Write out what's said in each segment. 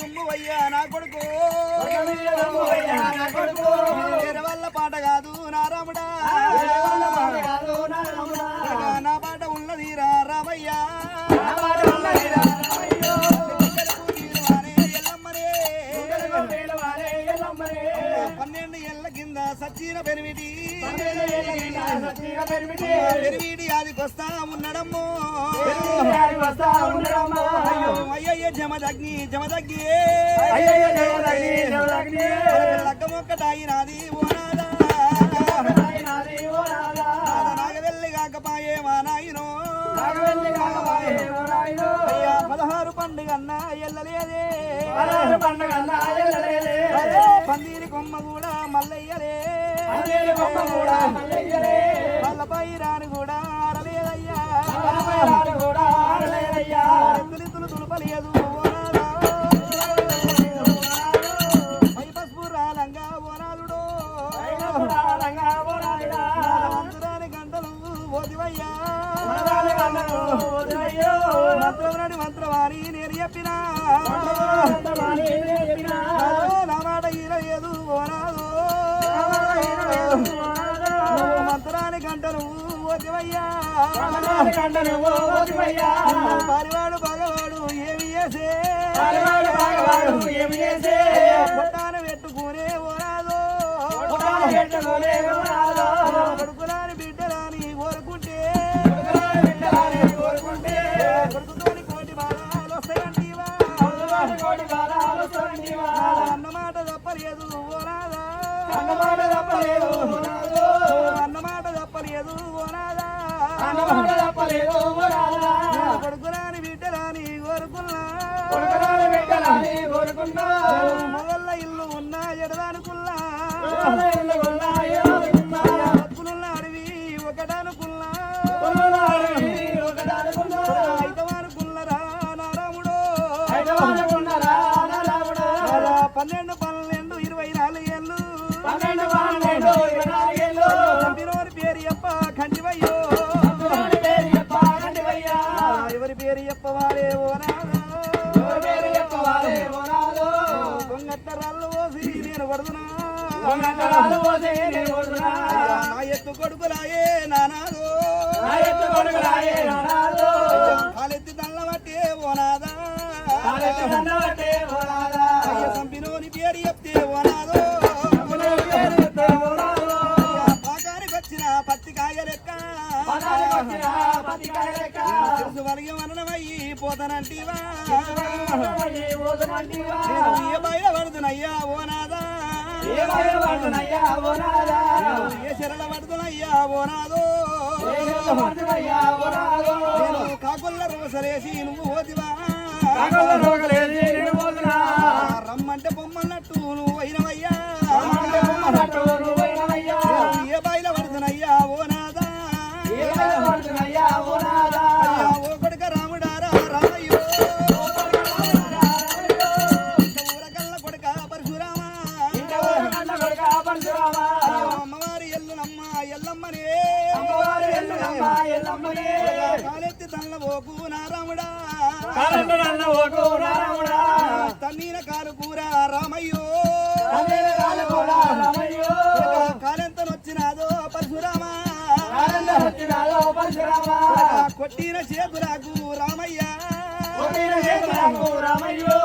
దుమ్ము అయ్యా నా కొడుకు వాళ్ళ పాట కాదు ఏళ్ళ కింద సచ్చిన పెరిమిటి పెరిమిటి ఆదికొస్తా ఉన్నడమ్మో. అయ్యయ్య జమదగ్ని జమదగ్గి మొక్క తాగినాది నాగవెల్లి కాకపాయే మా నాయనో. అయ్యా పదహారు పండుగ అన్న ఎల్లలేదే. పందిరి కొమ్మ కూడా మల్లయ్యలే. పైరాని కూడా ఆడలేదయ్యా ఎత్తులిత్తులు తులుపలేదు ఓనాదా పై పసుపు రాలంగా ఓనాదుడో మంత్రాని గంటలు ఓదివయ్యా. మంత్రమని మంత్రవాణి నేను చెప్పినా. పరివాడు భగవాడు ఏమి చేసే? కొట్టాన పెట్టుకునే ఓనాదు కొడుకులాని బిడ్డలాని కోరుకుంటే. కొడుకుతోని కోటి బాణాలు వస్తాయంటివా? అన్నమాట తప్పలేదు అన్నమాట తప్పలేదు ఓనాదా కొడుకులాని బిడ్డలాని కోరుకున్నా. మొగల్ల ఇల్లు ఉన్న ఎడదానుకున్నా. పేరు చెప్పవారే ఓ కొంగట్టరాళ్ళు పోసి నేను కొడుతున్నా నా ఎత్తు కొడుకులాయే నానాదో కాలెత్తి తల్ల పట్టే ఓనాదా? అయ్య చంపినోని పేరు చెప్తే ఓనాదో? పాకానికి వచ్చిన పత్తి కాయ లెక్క తెలుసు వలిగి వనమయ్యి పోతానంటీవా? నేను ఏ బయట పడుతున్నయ్యా ఏ శరల పడుతున్నయ్యా ఓనాదో నేను కాకుల్ల రోసలేసి నువ్వు కాలెత్తి తల్ల నారాముడా. తన్నీన కాలు కూర రామయ్యో. కాలెంతనొచ్చినాదో పరశురామా. కొట్టిన చేతులకు రామయ్య. చెయ్యంతనొచ్చినాదో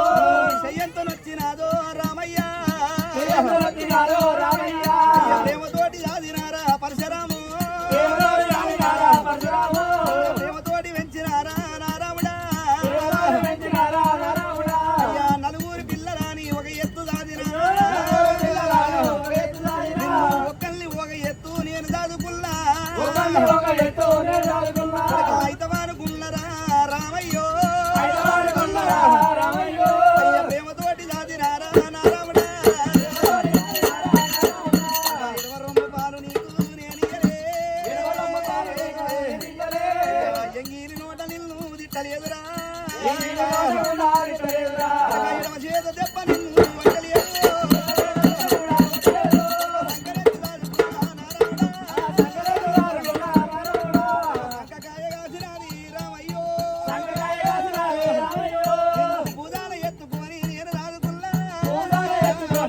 దాదుకున్నా అయితవానుకున్నరా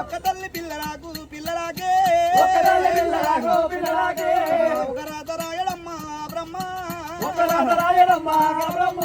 ఒక్క తల్లి పిల్లరాకు పిల్లరాకే ఒక రాత రాయడమ్మా బ్రహ్మ ఒక రాత రాయడమ్మా బ్రహ్మ.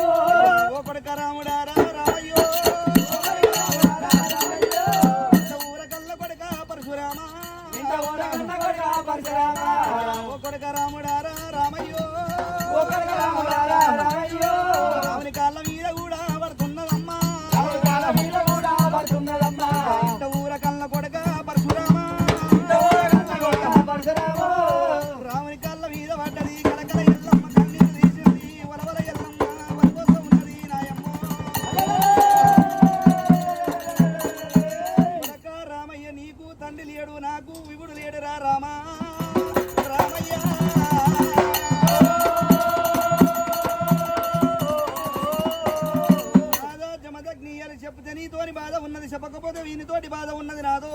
చెప్పకపోతే వీనితోటి బాధ ఉన్నది నాదో.